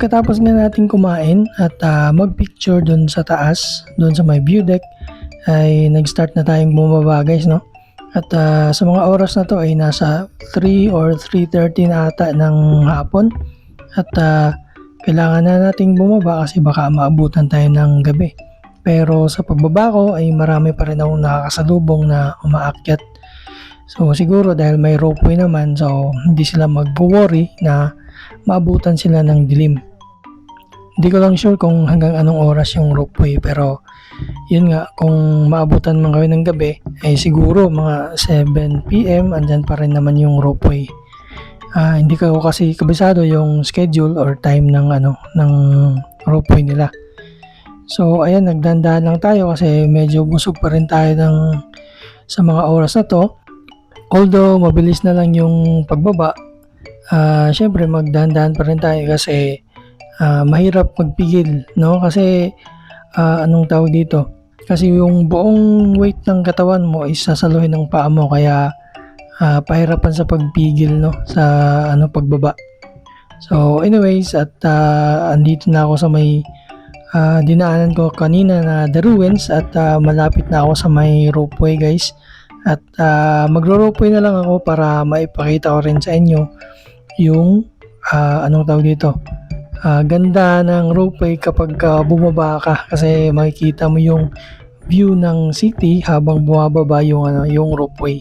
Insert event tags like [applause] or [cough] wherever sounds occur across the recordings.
Pagkatapos nga natin kumain at ah, magpicture dun sa taas, dun sa may view deck, ay nag-start na tayong bumaba guys, no? At ah, sa mga oras na to ay nasa 3 or 3.30 na ata ng hapon. At ah, kailangan na nating bumaba kasi baka maabutan tayo ng gabi. Pero sa pagbaba ko ay marami pa rin akong nakakasalubong na umaakyat. So siguro dahil may ropeway naman so hindi sila mag-worry na maabutan sila ng dilim. Hindi ko lang sure kung hanggang anong oras yung ropeway pero yun nga kung maabutan man kami ng gabi ay siguro mga 7pm andyan pa rin naman yung ropeway. Ah, hindi ko kasi kabisado yung schedule or time ng ano ng ropeway nila. So ayan nagdandahan lang tayo kasi medyo busog pa rin tayo ng sa mga oras na to. Although mabilis na lang yung pagbaba, ah syempre magdahan-dahan pa rin tayo kasi ah, mahirap magpigil, no? Kasi ah, anong tawag dito? Kasi yung buong weight ng katawan mo is sasaluhin ng paa mo kaya ah, pahirapan sa pagpigil, no? Sa ano pagbaba. So anyways, at ah, andito na ako sa may ah, dinaanan ko kanina na The Ruins at ah, malapit na ako sa may ropeway guys. At uh, magro-ropeway na lang ako para maipakita ko rin sa inyo yung ah, anong tawag dito. Ah, ganda ng ropeway kapag ah, bumaba ka kasi makikita mo yung view ng city habang bumababa yung ano yung ropeway.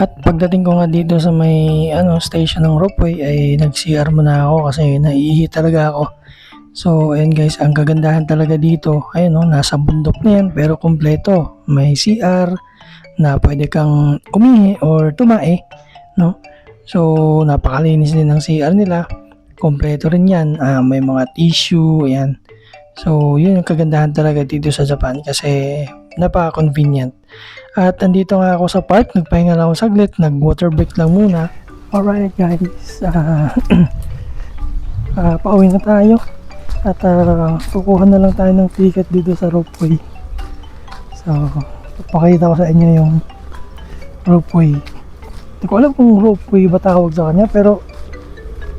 At pagdating ko nga dito sa may ano station ng ropeway ay nag-CR muna ako kasi naiihi talaga ako. So ayun guys, ang kagandahan talaga dito, ayun no, nasa bundok na yan pero kompleto. May CR na pwede kang umihi or tumae, no? So napakalinis din ng CR nila. Kompleto rin yan. Ah, may mga tissue, ayan. So yun yung kagandahan talaga dito sa Japan kasi napaka-convenient. At andito nga ako sa park, nagpahinga lang ako saglit, nag-water break lang muna. Alright guys, ah [clears throat] ah, pauwi na tayo. At ah, kukuha na lang tayo ng ticket dito sa ropeway. So, papakita ko sa inyo yung ropeway. Hindi ko alam kung ropeway ba tawag sa kanya, pero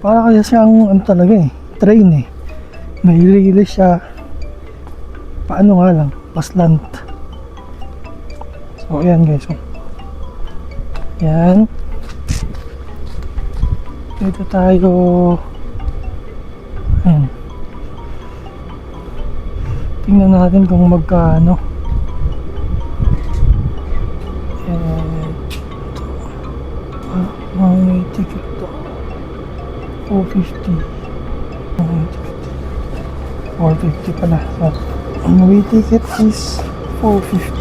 para kasi siyang ano talaga eh, train eh. May release siya. Paano nga lang, paslant. So, ayan guys. Oh. Yan. Dito tayo. Ayan. Tingnan natin kung magkano. Ito. Ah, way ticket to. 450. One way ticket. 450 pala. So, ang ticket is 450.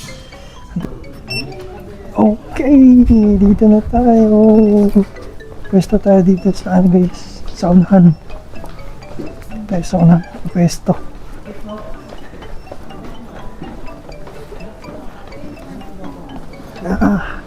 okay dito na tayo. Pwesto tayo dito sa ano guys sa unahan. Tayo sa unahan pwesto. Ah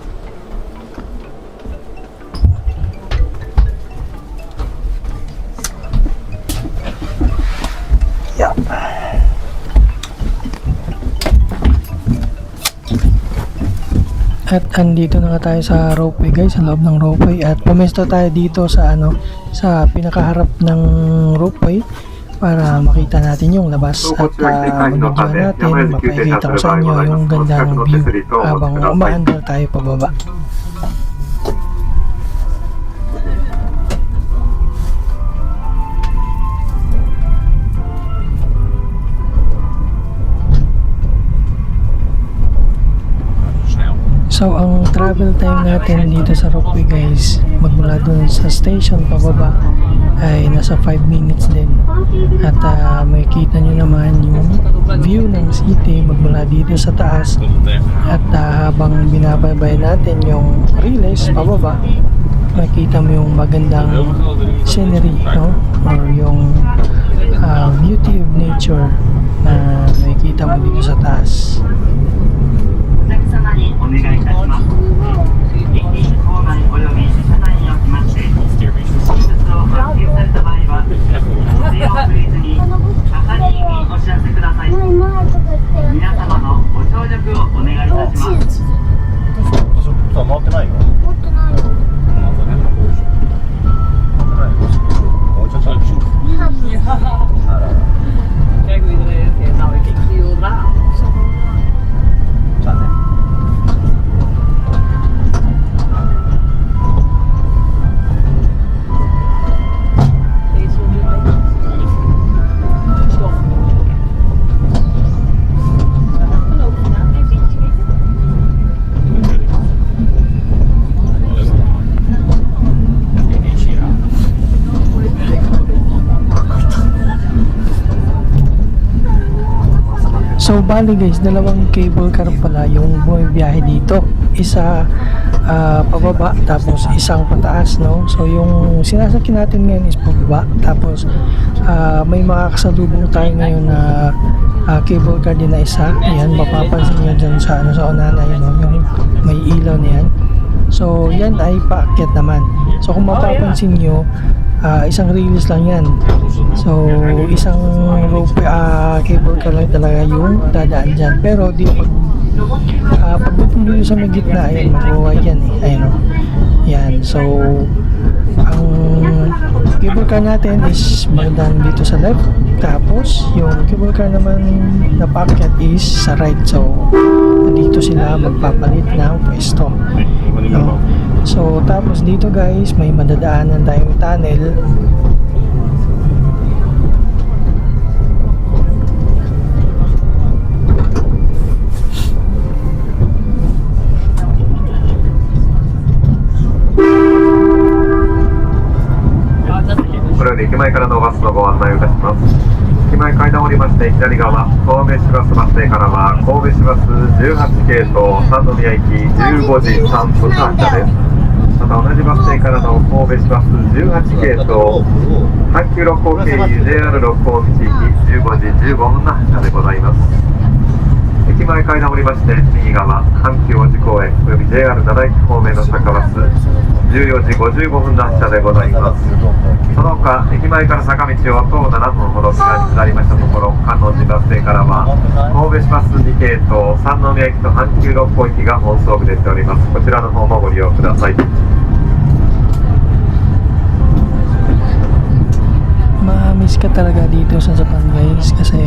At andito na nga tayo sa ropeway guys, sa loob ng ropeway. At pumesto tayo dito sa ano, sa pinakaharap ng ropeway para makita natin yung labas at uh, mag natin, mapakikita ko sa inyo yung ganda ng view. habang umaandar tayo pababa. So, ang travel time natin dito sa Ropeway guys, magmula dun sa station pababa ay nasa 5 minutes din. At ah, makikita nyo naman yung view ng city magmula dito sa taas. At ah, habang binababay natin yung riles pababa, makikita mo yung magandang scenery, no? Or yung ah, beauty of nature na makikita mo dito sa taas. お客様にお願いいたします。So bali guys, dalawang cable car pala yung bumibiyahe dito. Isa ah, pababa tapos isang pataas no. So yung sinasakyan natin ngayon is pababa tapos ah, may makakasalubong tayo ngayon na ah, cable car din na isa. Ayan, mapapansin nyo dyan sa, ano, sa unana yun, no? yung may ilaw na yan. So yan ay paakyat naman. So kung mapapansin nyo, ah, isang release lang yan. So, isang rope ah, cable car lang talaga yung dadaan dyan. Pero di pag uh, pagdating dito sa may gitna, ayan, mag-uway yan eh. Ayan o. Yan. So, ang cable car natin is bandang dito sa left. Tapos, yung cable car naman na paakyat is sa right. So, dito sila magpapalit ng pwesto. Dito guys, may madadaanan tayong tunnel 駅前からのバスのご案内をいたします。駅前階段降りまして左側、神戸市バスバス停からは神戸市バス18系統三宮行き15時3分発車です。また同じバス停からの神戸市バス18系と阪急六甲経由 JR 六甲道行き15時15分の発車でございます。駅前階段降りまして右側阪急王子公園および JR 灘駅方面の坂バス14時55分の発車でございます。その他、駅前から坂道を徒歩7分ほど北に下りましたところ、観音寺バス停からは、神戸市バス2系統、三宮駅と阪急六甲行きが本送部出ております。こちらの方もご利用ください。Ma-miss ka talaga dito sa Japan guys. Kasi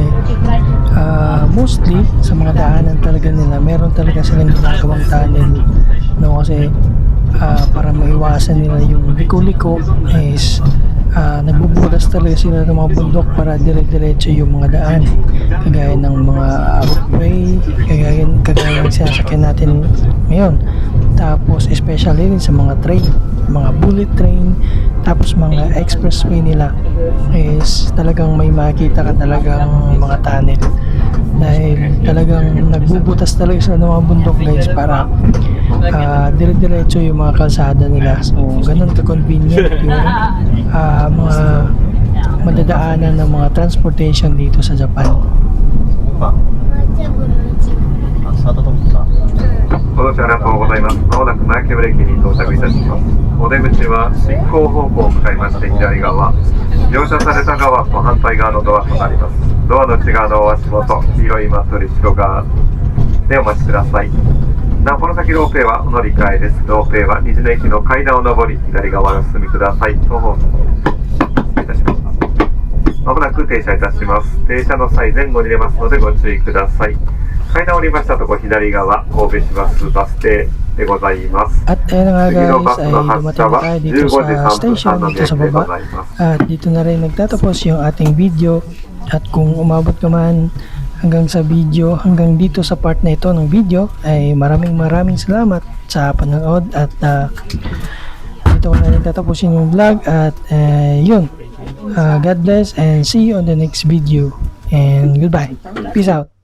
ah, mostly sa mga daanan talaga nila meron talaga silang ginagawang tunnel no? Kasi ah, para maiwasan nila yung liko-liko is ah, nagbubulas talaga sila ng mga bundok para dire-diretso yung mga daan. Kagaya ng mga roadway kagaya, kagaya ng sinasakyan natin ngayon. Tapos especially rin sa mga train mga bullet train tapos mga expressway nila is talagang may makita ka talagang mga tunnel dahil talagang nagbubutas talaga sila ng mga bundok guys para ah, dire-diretso yung mga kalsada nila so ganun ka-convenient yung ah, mga madadaanan ng mga transportation dito sa Japan あ、スタートと思った。 ご乗車ありがとうございます。まもなく前木駅に到着いたします。お出口は進行方向を向かいまして左側、乗車された側と反対側のドアとなります。ドアの内側のお足元黄色いマットレス後ろ側でお待ちください。なおこの先ロープウェイはお乗り換えです。ロープウェイは虹の駅の階段を上り左側にお進みください。どうも失礼いたします。まもなく停車いたします。停車の際前後に出ますのでご注意ください。階段を降りましたとこ左側神戸市バスバス停でございます At ayun na 次 nga のバ guys, ス ay の発 dumating 車 na は tayo 15 dito 時 sa 3分 station 3の dito sa でご baba. ざいます At dito na rin nagtatapos yung ating video. At kung umabot ka man hanggang sa video, hanggang dito sa part na ito ng video, ay maraming maraming salamat sa panonood at ah, dito ko na rin tatapusin yung vlog at eh, yun. Ah, God bless and see you on the next video. And goodbye. Peace out.